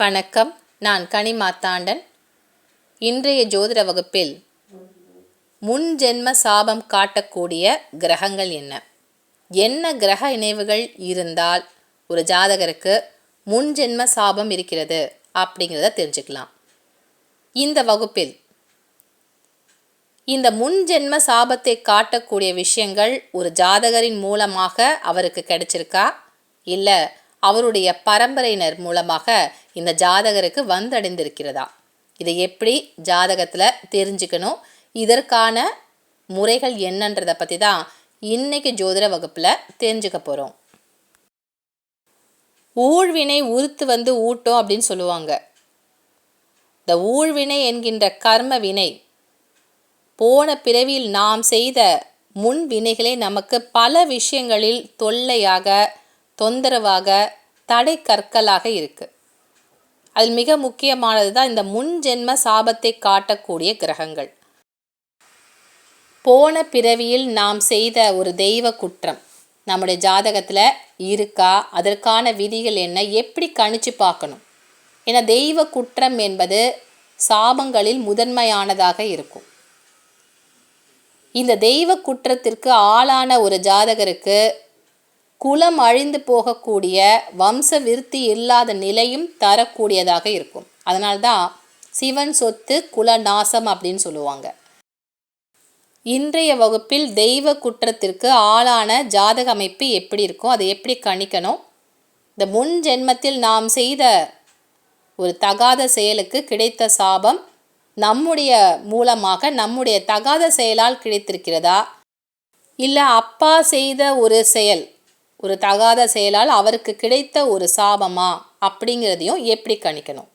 வணக்கம். நான் கனிமாத்தாண்டன் இன்றைய ஜோதிட வகுப்பில் முன் ஜென்ம சாபம் காட்டக்கூடிய கிரகங்கள் என்ன? என்ன கிரக இணைவுகள் இருந்தால் ஒரு ஜாதகருக்கு முன் ஜென்ம சாபம் இருக்கிறது அப்படிங்கிறத தெரிஞ்சுக்கலாம். இந்த வகுப்பில் இந்த முன் ஜென்ம சாபத்தை காட்டக்கூடிய விஷயங்கள் ஒரு ஜாதகரின் மூலமாக அவருக்கு கிடைச்சிருக்கா? இல்லை அவருடைய பரம்பரையினர் மூலமாக இந்த ஜாதகருக்கு வந்தடைந்திருக்கிறதா? இதை எப்படி ஜாதகத்தில் தெரிஞ்சுக்கணும்? இதற்கான முறைகள் என்னன்றதை பற்றி தான் இன்னைக்கு ஜோதிட வகுப்பில் தெரிஞ்சுக்க போகிறோம் ஊழ்வினை உறுத்து வந்து ஊட்டும் அப்படின்னு சொல்லுவாங்க. இந்த ஊழ்வினை என்கின்ற கர்ம வினை போன பிறவியில் நாம் செய்த முன் வினைகளே நமக்கு பல விஷயங்களில் தொல்லையாக தொந்தரவாக தடை கற்களாக இருக்குது அதில் மிக முக்கியமானது தான் இந்த முன்ஜென்ம சாபத்தை காட்டக்கூடிய கிரகங்கள். போன பிறவியில் நாம் செய்த ஒரு தெய்வ குற்றம். நம்முடைய ஜாதகத்தில் இருக்கா? அதற்கான விதிகள் என்ன? எப்படி கணிச்சு பார்க்கணும்? ஏன்னா தெய்வ குற்றம் என்பது சாபங்களில் முதன்மையானதாக இருக்கும். இந்த தெய்வ குற்றத்திற்கு ஆளான ஒரு ஜாதகருக்கு குலம் அழிந்து போகக்கூடிய வம்ச விருத்தி இல்லாத நிலையும் தரக்கூடியதாக இருக்கும். அதனால்தான் சிவன் சொத்து குல நாசம் அப்படின்னு சொல்லுவாங்க. இன்றைய வகுப்பில் தெய்வ குற்றத்திற்கு ஆளான ஜாதக அமைப்பு எப்படி இருக்கும் அதை எப்படி கணிக்கணும்? இந்த முன் ஜென்மத்தில் நாம் செய்த ஒரு தகாத செயலுக்கு கிடைத்த சாபம் நம்முடைய மூலமாக நம்முடைய தகாத செயலால் கிடைத்திருக்கிறதா? இல்லை அப்பா செய்த ஒரு செயல் ஒரு தகாத செயலால் அவருக்கு கிடைத்த ஒரு சாபமா அப்படிங்கிறதையும் எப்படி கணிக்கணும்?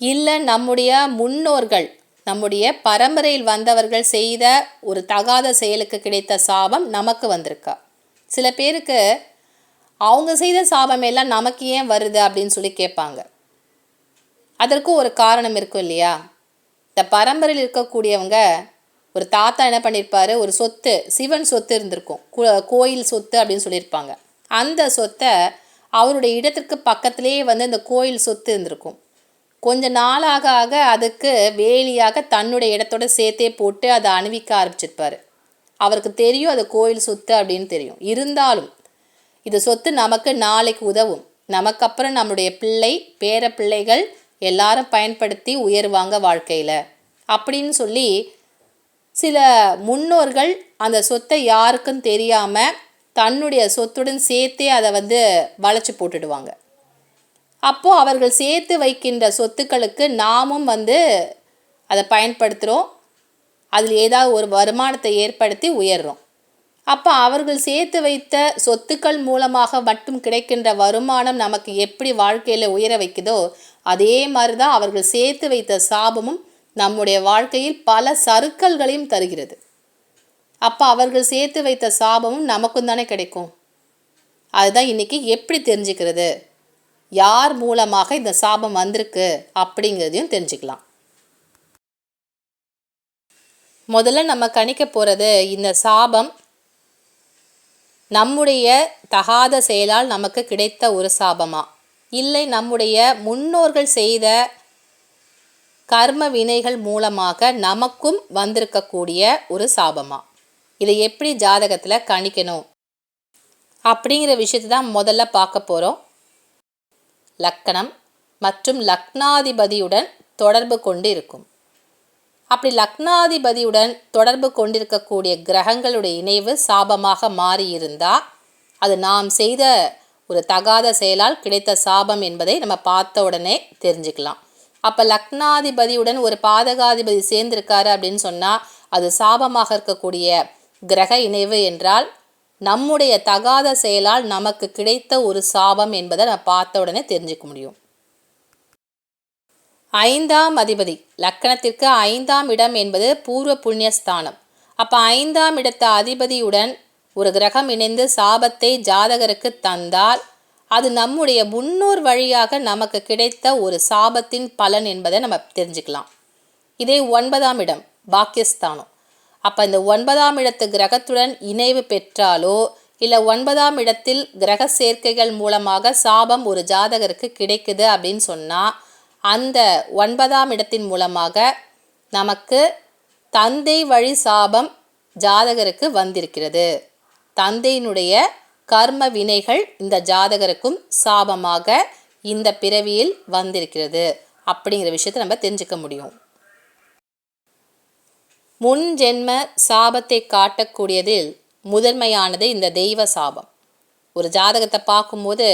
இல்லை நம்முடைய முன்னோர்கள் நம்முடைய பரம்பரையில் வந்தவர்கள் செய்த ஒரு தகாத செயலுக்கு கிடைத்த சாபம் நமக்கு வந்திருக்கா? சில பேருக்கு அவங்க செய்த சாபம் எல்லாம் நமக்கு ஏன் வருது அப்படின்னு சொல்லி கேட்பாங்க. அதற்கும் ஒரு காரணம் இருக்கும் இல்லையா? இந்த பரம்பரையில் இருக்கக்கூடியவங்க ஒரு தாத்தா என்ன பண்ணியிருப்பாரு ஒரு சொத்து சிவன் சொத்து இருந்திருக்கும். கோயில் சொத்து அப்படின்னு சொல்லியிருப்பாங்க. அந்த சொத்தை அவருடைய இடத்திற்கு பக்கத்திலே வந்து இந்த கோயில் சொத்து இருந்திருக்கும். கொஞ்ச நாளாக ஆக அதுக்கு வேலியாக தன்னுடைய இடத்தோட சேர்த்தே போட்டு அதை அணிவிக்க ஆரம்பிச்சிருப்பார். அவருக்கு தெரியும் அது கோயில் சொத்து அப்படின்னு தெரியும். இருந்தாலும் இது சொத்து நமக்கு நாளைக்கு உதவும். நமக்கு அப்புறம் நம்மளுடைய பிள்ளை பேர பிள்ளைகள் எல்லாரும் பயன்படுத்தி உயர்வாங்க வாழ்க்கையில். அப்படின்னு சொல்லி சில முன்னோர்கள் அந்த சொத்தை யாருக்கும் தெரியாமல் தன்னுடைய சொத்துடன் சேர்த்தே அதை வந்து வளைச்சி போட்டுடுவாங்க. அப்போது அவர்கள் சேர்த்து வைக்கின்ற சொத்துக்களுக்கு நாமும் வந்து அதை பயன்படுத்துகிறோம் அதில் ஏதாவது ஒரு வருமானத்தை ஏற்படுத்தி உயர்றோம். அப்போ அவர்கள் சேர்த்து வைத்த சொத்துக்கள் மூலமாக மட்டும் கிடைக்கின்ற வருமானம் நமக்கு எப்படி வாழ்க்கையில் உயர வைக்குதோ அதே மாதிரி தான் அவர்கள் சேர்த்து வைத்த சாபமும் நம்முடைய வாழ்க்கையில் பல சறுக்கல்களையும் தருகிறது. அப்போ அவர்கள் சேர்த்து வைத்த சாபமும் நமக்கும் தானே கிடைக்கும். அதுதான் இன்றைக்கி எப்படி தெரிஞ்சுக்கிறது? யார் மூலமாக இந்த சாபம் வந்திருக்கு அப்படிங்கிறதையும் தெரிஞ்சுக்கலாம். முதல்ல நம்ம கணிக்க போகிறது இந்த சாபம் நம்முடைய தகாத செயலால் நமக்கு கிடைத்த ஒரு சாபமா? இல்லை நம்முடைய முன்னோர்கள் செய்த கர்ம வினைகள் மூலமாக நமக்கும் வந்திருக்கக்கூடிய ஒரு சாபமா? இதை எப்படி ஜாதகத்தில் கணிக்கணும்? அப்படிங்கிற விஷயத்தை தான் முதல்ல பார்க்க போகிறோம் லக்கணம் மற்றும் லக்னாதிபதியுடன் தொடர்பு கொண்டு இருக்கும். அப்படி லக்னாதிபதியுடன் தொடர்பு கொண்டிருக்கக்கூடிய கிரகங்களுடைய இணைவு சாபமாக மாறியிருந்தால் அது நாம் செய்த ஒரு தகாத செயலால் கிடைத்த சாபம் என்பதை நம்ம பார்த்த உடனே தெரிஞ்சுக்கலாம். அப்போ லக்னாதிபதியுடன் ஒரு பாதகாதிபதி சேர்ந்திருக்காரு அப்படின்னு சொன்னால் அது சாபமாக இருக்கக்கூடிய கிரக இணைவு என்றால் நம்முடைய தகாத செயலால் நமக்கு கிடைத்த ஒரு சாபம் என்பதை நம்ம பார்த்த உடனே தெரிஞ்சுக்க முடியும். ஐந்தாம் அதிபதி. லக்கணத்திற்கு ஐந்தாம் இடம் என்பது பூர்வ புண்ணியஸ்தானம். அப்போ ஐந்தாம் இடத்த அதிபதியுடன் ஒரு கிரகம் இணைந்து சாபத்தை ஜாதகருக்கு தந்தால் அது நம்முடைய முன்னோர் வழியாக நமக்கு கிடைத்த ஒரு சாபத்தின் பலன் என்பதை நம்ம தெரிஞ்சுக்கலாம். இதே ஒன்பதாம் இடம் பாக்கியஸ்தானம். அப்போ இந்த ஒன்பதாம் இடத்து கிரகத்துடன் இணைவு பெற்றாலோ இல்லை ஒன்பதாம் இடத்தில் கிரக சேர்க்கைகள் மூலமாக சாபம் ஒரு ஜாதகருக்கு கிடைக்குது அப்படின்னு சொன்னால் அந்த ஒன்பதாம் இடத்தின் மூலமாக நமக்கு தந்தை வழி சாபம் ஜாதகருக்கு வந்திருக்கிறது. தந்தையினுடைய கர்ம வினைகள் இந்த ஜாதகருக்கும் சாபமாக இந்த பிறவியில் வந்திருக்கிறது. அப்படிங்கிற விஷயத்தை நம்ம தெரிஞ்சுக்க முடியும். முன் ஜென்ம சாபத்தை காட்டக்கூடியதில் முதன்மையானது இந்த தெய்வ சாபம். ஒரு ஜாதகத்தை பார்க்கும்போது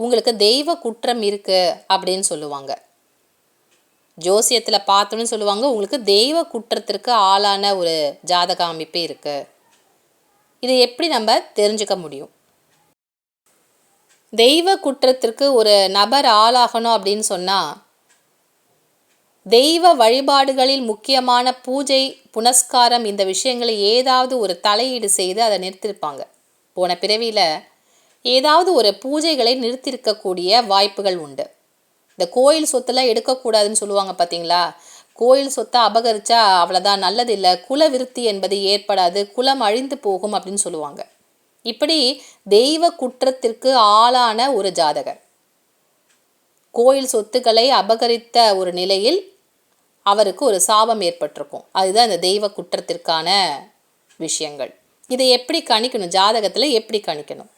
உங்களுக்கு தெய்வ குற்றம் இருக்குது அப்படின்னு சொல்லுவாங்க. ஜோசியத்தில் பார்த்தோன்னு சொல்லுவாங்க உங்களுக்கு தெய்வ குற்றத்திற்கு ஆளான ஒரு ஜாதக அமைப்பு இருக்குது இதை எப்படி நம்ம தெரிஞ்சுக்க முடியும்? தெய்வ குற்றத்திற்கு ஒரு நபர் ஆளாகணும் அப்படின்னு சொன்னால் தெய்வ வழிபாடுகளில் முக்கியமான பூஜை புனஸ்காரம் இந்த விஷயங்களை ஏதாவது ஒரு தலையீடு செய்து அதை நிறுத்தியிருப்பாங்க போன பிறவியில் ஏதாவது ஒரு பூஜைகளை நிறுத்தியிருக்கக்கூடிய வாய்ப்புகள் உண்டு. இந்த கோயில் சொத்தெல்லாம் எடுக்கக்கூடாதுன்னு சொல்லுவாங்க பார்த்தீங்களா கோயில் சொத்தை அபகரிச்சா அவ்வளோதான் நல்லது இல்லை குல விருத்தி என்பது ஏற்படாது குலம் அழிந்து போகும் அப்படின்னு சொல்லுவாங்க. இப்படி தெய்வ குற்றத்திற்கு ஆளான ஒரு ஜாதகர். கோயில் சொத்துக்களை அபகரித்த ஒரு நிலையில் அவருக்கு ஒரு சாபம் ஏற்பட்டிருக்கும். அதுதான் இந்த தெய்வ குற்றத்திற்கான விஷயங்கள். இதை எப்படி கணிக்கணும்? ஜாதகத்தில் எப்படி கணிக்கணும்?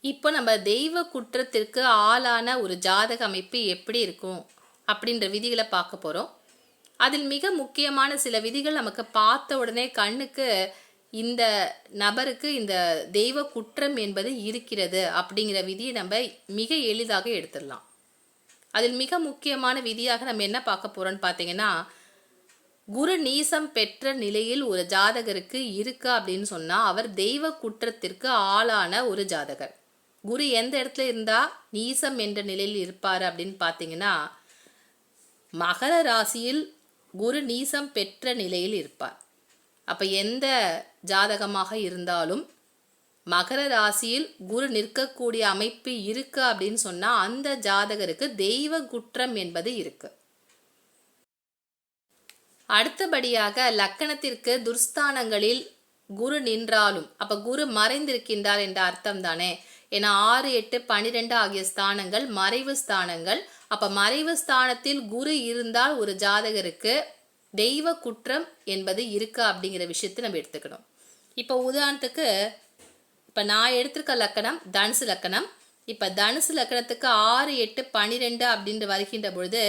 இப்போ நம்ம தெய்வ குற்றத்திற்கு ஆளான ஒரு ஜாதக அமைப்பு எப்படி இருக்கும்? அப்படின்ற விதிகளை பார்க்க போகிறோம் அதில் மிக முக்கியமான சில விதிகள் நமக்கு பார்த்த உடனே கண்ணுக்கு இந்த நபருக்கு இந்த தெய்வ குற்றம் என்பது இருக்கிறது அப்படிங்கிற விதியை நம்ம மிக எளிதாக எடுத்துடலாம். அதில் மிக முக்கியமான விதியாக நம்ம என்ன பார்க்க போகிறோம்னு பார்த்தீங்கன்னா குரு நீசம் பெற்ற நிலையில் ஒரு ஜாதகருக்கு இருக்கா அப்படின்னு சொன்னால் அவர் தெய்வ குற்றத்திற்கு ஆளான ஒரு ஜாதகர். குரு எந்த இடத்துல இருந்தால் நீசம் என்ற நிலையில் இருப்பார் அப்படின்னு பார்த்தீங்கன்னா மகர ராசியில் குரு நீசம் பெற்ற நிலையில் இருப்பார். அப்போ எந்த ஜாதகமாக இருந்தாலும் மகர ராசியில் குரு நிற்கக்கூடிய அமைப்பு இருக்கு அப்படின்னு சொன்னால் அந்த ஜாதகருக்கு தெய்வ குற்றம் என்பது இருக்கு. அடுத்தபடியாக லக்கணத்திற்கு துர்ஸ்தானங்களில் குரு நின்றாலும் அப்ப குரு மறைந்திருக்கின்றார் என்ற அர்த்தம் தானே? ஏன்னா ஆறு எட்டு பனிரெண்டு ஆகிய ஸ்தானங்கள் மறைவு ஸ்தானங்கள். அப்போ மறைவு ஸ்தானத்தில் குரு இருந்தால் ஒரு ஜாதகருக்கு தெய்வ குற்றம் என்பது இருக்கு அப்படிங்கிற விஷயத்தை நம்ம எடுத்துக்கணும். இப்போ உதாரணத்துக்கு இப்போ நான் எடுத்திருக்க லக்கணம் தனுசு லக்கணம். இப்போ தனுசு லக்கணத்துக்கு ஆறு எட்டு பனிரெண்டு அப்படின்ட்டு வருகின்ற பொழுது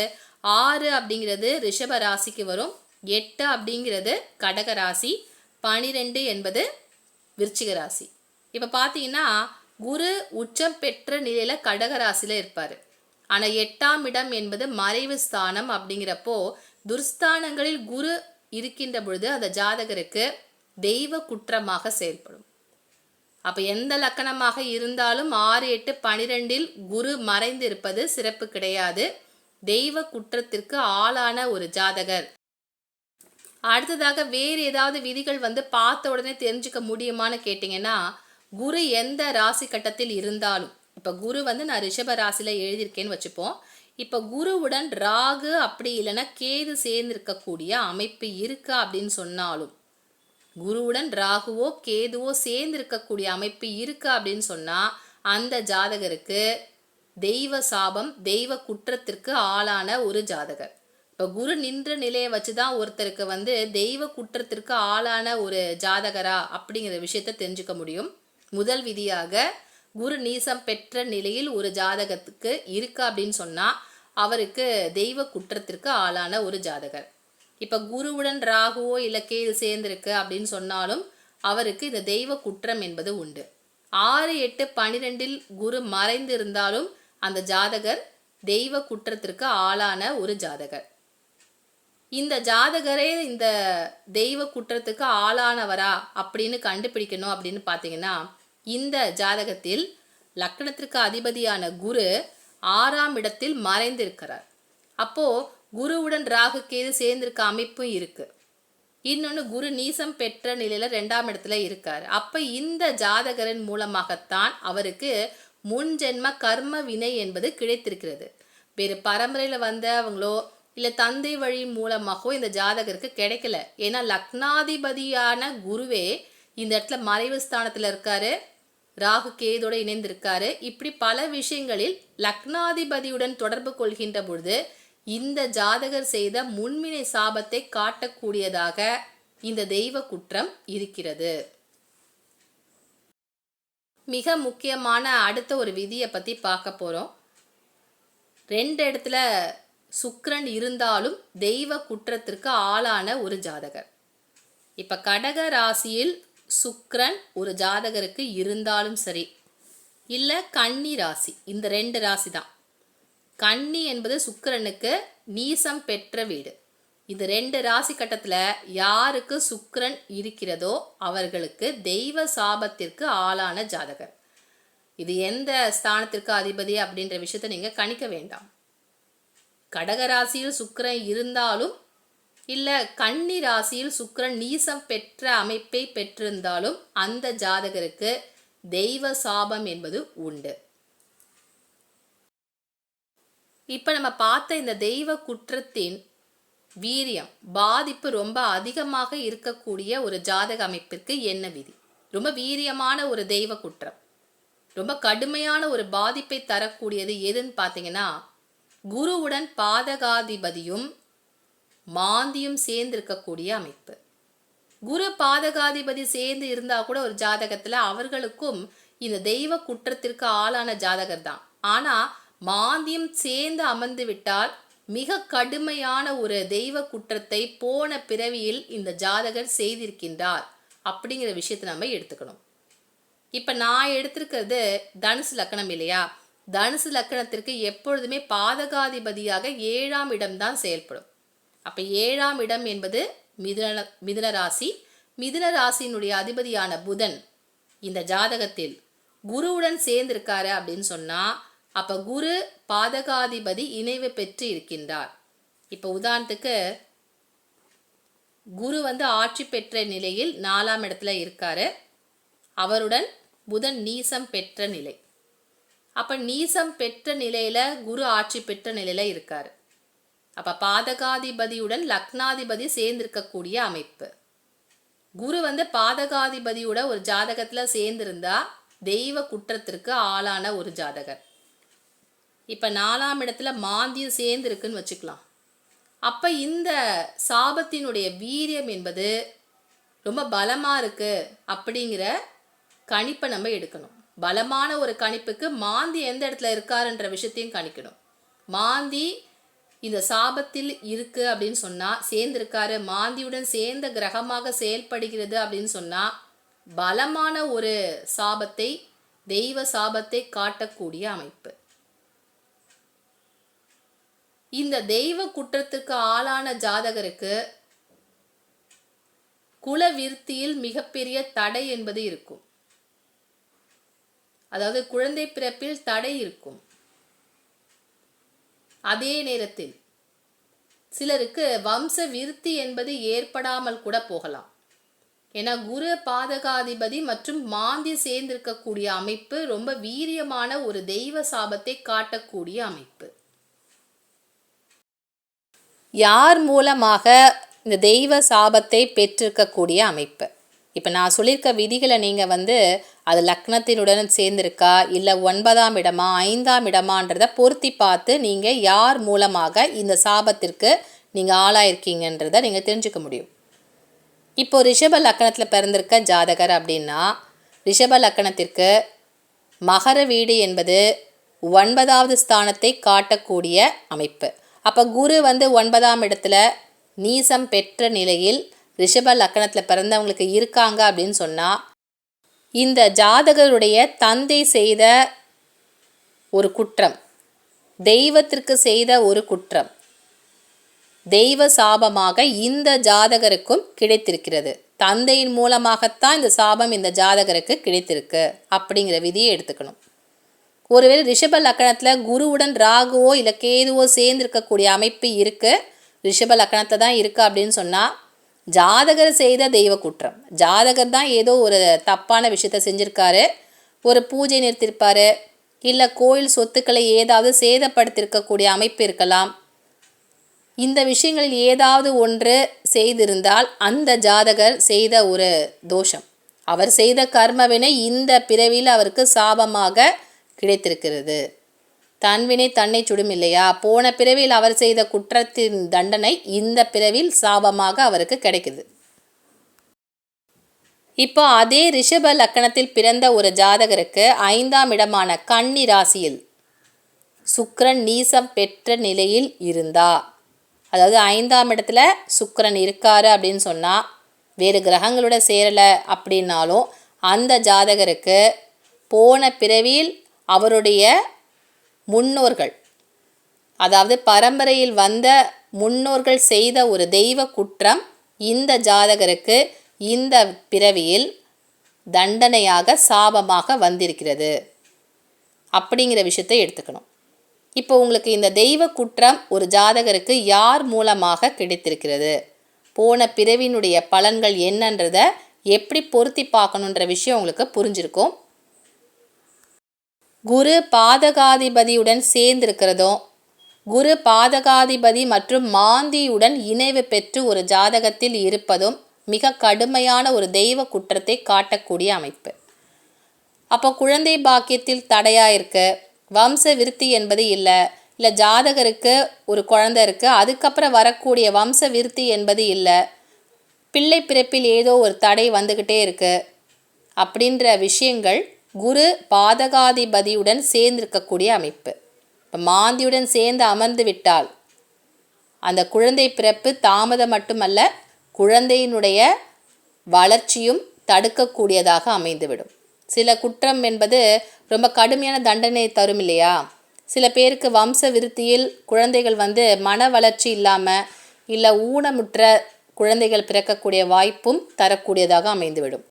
ஆறு அப்படிங்கிறது ரிஷப ராசிக்கு வரும். எட்டு அப்படிங்கிறது கடக ராசி. பனிரெண்டு என்பது விருச்சிக ராசி. இப்போ பார்த்தீங்கன்னா குரு உச்சம் பெற்ற நிலையில் கடகராசியில் இருப்பார். ஆனால் எட்டாம் இடம் என்பது மறைவு ஸ்தானம் அப்படிங்கிறப்போ துர்ஸ்தானங்களில் குரு இருக்கின்ற பொழுது அந்த ஜாதகருக்கு தெய்வ குற்றமாக செயல்படும். அப்போ எந்த லக்கணமாக இருந்தாலும் ஆறு எட்டு பனிரெண்டில் குரு மறைந்து இருப்பது சிறப்பு கிடையாது. தெய்வ குற்றத்திற்கு ஆளான ஒரு ஜாதகர். அடுத்ததாக வேறு ஏதாவது விதிகள் வந்து பார்த்த உடனே தெரிஞ்சுக்க முடியுமான்னு கேட்டிங்கன்னா குரு எந்த ராசி கட்டத்தில் இருந்தாலும் இப்போ குரு வந்து நான் ரிஷப ராசியில் எழுதியிருக்கேன்னு வச்சுப்போம். இப்போ குருவுடன் ராகு அப்படி இல்லைன்னா கேது சேர்ந்திருக்கக்கூடிய அமைப்பு இருக்கா அப்படின்னு சொன்னாலும் குருவுடன் ராகுவோ கேதுவோ சேர்ந்து இருக்கக்கூடிய அமைப்பு இருக்கா அப்படின்னு சொன்னால் அந்த ஜாதகருக்கு தெய்வ சாபம் தெய்வ குற்றத்திற்கு ஆளான ஒரு ஜாதகர். இப்போ குரு நின்ற நிலையை வச்சு தான் ஒருத்தருக்கு வந்து தெய்வ குற்றத்திற்கு ஆளான ஒரு ஜாதகரா அப்படிங்கிற விஷயத்த தெரிஞ்சுக்க முடியும். முதல் விதியாக குரு நீசம் பெற்ற நிலையில் ஒரு ஜாதகத்துக்கு இருக்கு அப்படின்னு சொன்னால் அவருக்கு தெய்வ குற்றத்திற்கு ஆளான ஒரு ஜாதகர். இப்போ குருவுடன் ராகுவோ இல்லை கேது சேர்ந்திருக்கு அப்படின்னு சொன்னாலும் அவருக்கு இந்த தெய்வ குற்றம் என்பது உண்டு. ஆறு எட்டு பனிரெண்டில் குரு மறைந்து இருந்தாலும் அந்த ஜாதகர் தெய்வ குற்றத்திற்கு ஆளான ஒரு ஜாதகர். இந்த ஜாதகரே இந்த தெய்வ குற்றத்துக்கு ஆளானவரா அப்படின்னு கண்டுபிடிக்கணும் அப்படின்னு பார்த்தீங்கன்னா இந்த ஜாதகத்தில் லக்கணத்திற்கு அதிபதியான குரு ஆறாம் இடத்தில் மறைந்திருக்கிறார். அப்போ குருவுடன் ராகு கேது சேர்ந்திருக்க அமைப்பும் இருக்கு. இன்னொன்று குரு நீசம் பெற்ற நிலையில ரெண்டாம் இடத்துல இருக்கார். அப்ப இந்த ஜாதகரின் மூலமாகத்தான் அவருக்கு முன் ஜென்ம கர்ம வினை என்பது கிடைத்திருக்கிறது. வேறு பரம்பரையில் வந்தவங்களோ இல்லை தந்தை வழி மூலமாகவோ இந்த ஜாதகருக்கு கிடைக்கல. ஏன்னா லக்னாதிபதியான குருவே இந்த இடத்துல மறைவு ஸ்தானத்தில் இருக்காரு. ராகு கேதோட இணைந்திருக்காரு. இப்படி பல விஷயங்களில் லக்னாதிபதியுடன் தொடர்பு கொள்கின்ற பொழுது இந்த ஜாதகர் செய்த முன்மினை சாபத்தை காட்டக்கூடியதாக இந்த தெய்வ குற்றம் இருக்கிறது. மிக முக்கியமான அடுத்த ஒரு விதியை பற்றி பார்க்க போகிறோம் ரெண்டு இடத்துல சுக்ரன் இருந்தாலும் தெய்வ குற்றத்திற்கு ஆளான ஒரு ஜாதகர். இப்போ கடக ராசியில் சுக்ரன் ஒரு ஜாதகருக்கு இருந்தாலும் சரி இல்லை கன்னி ராசி இந்த ரெண்டு ராசி தான். கன்னி என்பது சுக்கரனுக்கு நீசம் பெற்ற வீடு. இது ரெண்டு ராசி கட்டத்தில் யாருக்கு சுக்கரன் இருக்கிறதோ அவர்களுக்கு தெய்வ சாபத்திற்கு ஆளான ஜாதகர். இது எந்த ஸ்தானத்திற்கு அதிபதி அப்படின்ற விஷயத்தை நீங்கள் கணிக்க வேண்டாம். கடகராசியில் சுக்கரன் இருந்தாலும் இல்லை கன்னி ராசியில் சுக்கரன் நீசம் பெற்ற அமைப்பை பெற்றிருந்தாலும் அந்த ஜாதகருக்கு தெய்வ சாபம் என்பது உண்டு. இப்போ நம்ம பார்த்த இந்த தெய்வ குற்றத்தின் வீரியம் பாதிப்பு ரொம்ப அதிகமாக இருக்கக்கூடிய ஒரு ஜாதக அமைப்பிற்கு என்ன விதி? ரொம்ப வீரியமான ஒரு தெய்வ குற்றம். ரொம்ப கடுமையான ஒரு பாதிப்பை தரக்கூடியது எதுன்னு பார்த்தீங்கன்னா குருவுடன் பாதகாதிபதியும் மாந்தியும் சேர்ந்து இருக்கக்கூடிய அமைப்பு. குரு பாதகாதிபதி சேர்ந்து இருந்தா கூட ஒரு ஜாதகத்துல அவர்களுக்கும் இந்த தெய்வ குற்றத்திற்கு ஆளான ஜாதகர் தான் ஆனா மாந்தியம் சேர்ந்து அமர்ந்து விட்டால் மிக கடுமையான ஒரு தெய்வ குற்றத்தை போன பிறவியில் இந்த ஜாதகர் செய்திருக்கின்றார் அப்படிங்கிற விஷயத்தை நம்ம எடுத்துக்கணும். இப்ப நான் எடுத்திருக்கிறது தனுசு லக்கணம் இல்லையா? தனுசு லக்கணத்திற்கு எப்பொழுதுமே பாதகாதிபதியாக ஏழாம் இடம்தான் செயல்படும். அப்ப ஏழாம் இடம் என்பது மிதுன மிதுன ராசி. மிதுன ராசியினுடைய அதிபதியான புதன் இந்த ஜாதகத்தில் குருவுடன் சேர்ந்திருக்காரு அப்படின்னு சொன்னா அப்ப குரு பாதகாதிபதி இணைவு பெற்று இருக்கின்றார். இப்ப உதாரணத்துக்கு குரு வந்து ஆட்சி பெற்ற நிலையில் நாலாம் இடத்துல இருக்காரு. அவருடன் புதன் நீசம் பெற்ற நிலை. அப்போ நீசம் பெற்ற நிலையில் குரு ஆட்சி பெற்ற நிலையில் இருக்கார். அப்போ பாதகாதிபதியுடன் லக்னாதிபதி சேர்ந்திருக்கக்கூடிய அமைப்பு. குரு வந்து பாதகாதிபதியோட ஒரு ஜாதகத்தில் சேர்ந்திருந்தா தெய்வ குற்றத்திற்கு ஆளான ஒரு ஜாதகர். இப்போ நாலாம் இடத்துல மாந்தியம் சேர்ந்துருக்குன்னு வச்சுக்கலாம். அப்போ இந்த சாபத்தினுடைய வீரியம் என்பது ரொம்ப பலமாக இருக்குது அப்படிங்கிற கணிப்பை நம்ம எடுக்கணும். பலமான ஒரு கணிப்புக்கு மாந்தி எந்த இடத்துல இருக்காருன்ற விஷயத்தையும் கணிக்கணும். மாந்தி இந்த சாபத்தில் இருக்கு அப்படின்னு சொன்னால் சேர்ந்திருக்காரு மாந்தியுடன் சேர்ந்த கிரகமாக செயல்படுகிறது அப்படின்னு சொன்னால் பலமான ஒரு சாபத்தை தெய்வ சாபத்தை காட்டக்கூடிய அமைப்பு. இந்த தெய்வ குற்றத்துக்கு ஆளான ஜாதகருக்கு குலவிருத்தியில் மிகப்பெரிய தடை என்பது இருக்கும். அதாவது குழந்தை பிறப்பில் தடை இருக்கும். அதே நேரத்தில் சிலருக்கு வம்ச விருத்தி என்பது ஏற்படாமல் கூட போகலாம். ஏன்னா குரு பாதகாதிபதி மற்றும் மாந்தி சேர்ந்திருக்கக்கூடிய அமைப்பு ரொம்ப வீரியமான ஒரு தெய்வ சாபத்தை காட்டக்கூடிய அமைப்பு. யார் மூலமாக இந்த தெய்வ சாபத்தை பெற்றிருக்கக்கூடிய அமைப்பு? இப்போ நான் சொல்லியிருக்க விதிகளை நீங்கள் வந்து அது லக்னத்தினுடன் சேர்ந்திருக்கா இல்லை ஒன்பதாம் இடமா ஐந்தாம் இடமான்றதை பொருத்தி பார்த்து நீங்கள் யார் மூலமாக இந்த சாபத்திற்கு நீங்கள் ஆளாயிருக்கீங்கன்றதை நீங்கள் தெரிஞ்சுக்க முடியும். இப்போ ரிஷப லக்கணத்தில் பிறந்திருக்க ஜாதகர் அப்படின்னா ரிஷப லக்கணத்திற்கு மகர வீடு என்பது ஒன்பதாவது ஸ்தானத்தை காட்டக்கூடிய அமைப்பு. அப்போ குரு வந்து ஒன்பதாம் இடத்துல நீசம் பெற்ற நிலையில் ரிஷப லக்கணத்தில் பிறந்தவங்களுக்கு இருக்காங்க அப்படின்னு சொன்னால் இந்த ஜாதகருடைய தந்தை செய்த ஒரு குற்றம் தெய்வத்திற்கு செய்த ஒரு குற்றம் தெய்வ சாபமாக இந்த ஜாதகருக்கும் கிடைத்திருக்கிறது. தந்தையின் மூலமாகத்தான் இந்த சாபம் இந்த ஜாதகருக்கு கிடைத்திருக்கு அப்படிங்கிற விதியை எடுத்துக்கணும். ஒருவேளை ரிஷப லக்கணத்தில் குருவுடன் ராகுவோ இல்லை கேதுவோ சேர்ந்திருக்கக்கூடிய அமைப்பு இருக்குது ரிஷப லக்கணத்தில் தான் இருக்குது அப்படின்னு சொன்னால் ஜாதகர் செய்த தெய்வ குற்றம் ஜாதகர் தான் ஏதோ ஒரு தப்பான விஷயத்த செஞ்சுருக்காரு. ஒரு பூஜை நிறுத்தியிருப்பார் இல்லை கோயில் சொத்துக்களை ஏதாவது சேதப்படுத்தியிருக்கக்கூடிய அமைப்பு இருக்கலாம். இந்த விஷயங்களில் ஏதாவது ஒன்று செய்திருந்தால் அந்த ஜாதகர் செய்த ஒரு தோஷம். அவர் செய்த கர்மவினை இந்த பிறவியில் அவருக்கு சாபமாக கிடைத்திருக்கிறது. தன்வினை தன்னை சுடும் இல்லையா? போன பிறவியில் அவர் செய்த குற்றத்தின் தண்டனை இந்த பிறவில் சாபமாக அவருக்கு கிடைக்குது. இப்போ அதே ரிஷப லக்கணத்தில் பிறந்த ஒரு ஜாதகருக்கு ஐந்தாம் இடமான கன்னி ராசியில் சுக்கரன் நீசம் பெற்ற நிலையில் இருந்தா. அதாவது ஐந்தாம் இடத்துல சுக்கரன் இருக்காரு அப்படின்னு சொன்னால் வேறு கிரகங்களோட சேரலை அப்படின்னாலும் அந்த ஜாதகருக்கு போன பிறவியில் அவருடைய முன்னோர்கள். அதாவது பரம்பரையில் வந்த முன்னோர்கள் செய்த ஒரு தெய்வ குற்றம் இந்த ஜாதகருக்கு இந்த பிறவியில் தண்டனையாக சாபமாக வந்திருக்கிறது. அப்படிங்கிற விஷயத்தை எடுத்துக்கணும். இப்போ உங்களுக்கு இந்த தெய்வ குற்றம் ஒரு ஜாதகருக்கு யார் மூலமாக கிடைத்திருக்கிறது? போன பிறவினுடைய பலன்கள் என்னன்றதை எப்படி பொருத்தி பார்க்கணுன்ற விஷயம் உங்களுக்கு புரிஞ்சிருக்கும். குரு பாதகாதிபதியுடன் சேர்ந்திருக்கிறதும் குரு பாதகாதிபதி மற்றும் மாந்தியுடன் இணைவு பெற்று ஒரு ஜாதகத்தில் இருப்பதும் மிக கடுமையான ஒரு தெய்வ குற்றத்தை காட்டக்கூடிய அமைப்பு. அப்போ குழந்தை பாக்கியத்தில் தடையாக இருக்கு வம்ச விருத்தி என்பது இல்லை இல்லை ஜாதகருக்கு ஒரு குழந்தை இருக்குது அதுக்கப்புறம் வரக்கூடிய வம்ச விருத்தி என்பது இல்லை பிள்ளை பிறப்பில் ஏதோ ஒரு தடை வந்துக்கிட்டே இருக்குது அப்படின்ற விஷயங்கள் குரு பாதகாதிபதியுடன் சேர்ந்திருக்கக்கூடிய அமைப்பு. இப்போ மாந்தியுடன் சேர்ந்து அமர்ந்து விட்டால் அந்த குழந்தை பிறப்பு தாமதம் மட்டுமல்ல குழந்தையினுடைய வளர்ச்சியும் தடுக்கக்கூடியதாக அமைந்துவிடும். சில குற்றம் என்பது ரொம்ப கடுமையான தண்டனை தரும் இல்லையா? சில பேருக்கு வம்ச விருத்தியில் குழந்தைகள் வந்து மன வளர்ச்சி இல்லாமல் இல்லை ஊனமுற்ற குழந்தைகள் பிறக்கக்கூடிய வாய்ப்பும் தரக்கூடியதாக அமைந்துவிடும்.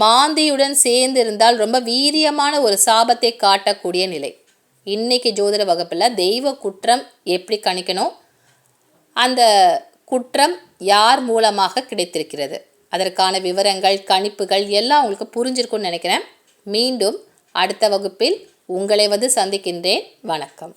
மாந்தியுடன் சேர்ந்து இருந்தால் ரொம்ப வீரியமான ஒரு சாபத்தை காட்டக்கூடிய நிலை. இன்னைக்கு ஜோதிட வகுப்பில் தெய்வ குற்றம் எப்படி கணிக்கணும்? அந்த குற்றம் யார் மூலமாக கிடைத்திருக்கிறது? அதற்கான விவரங்கள் கணிப்புகள் எல்லாம் உங்களுக்கு புரிஞ்சிருக்கும்னு நினைக்கிறேன். மீண்டும் அடுத்த வகுப்பில் உங்களை வந்து சந்திக்கின்றேன். வணக்கம்.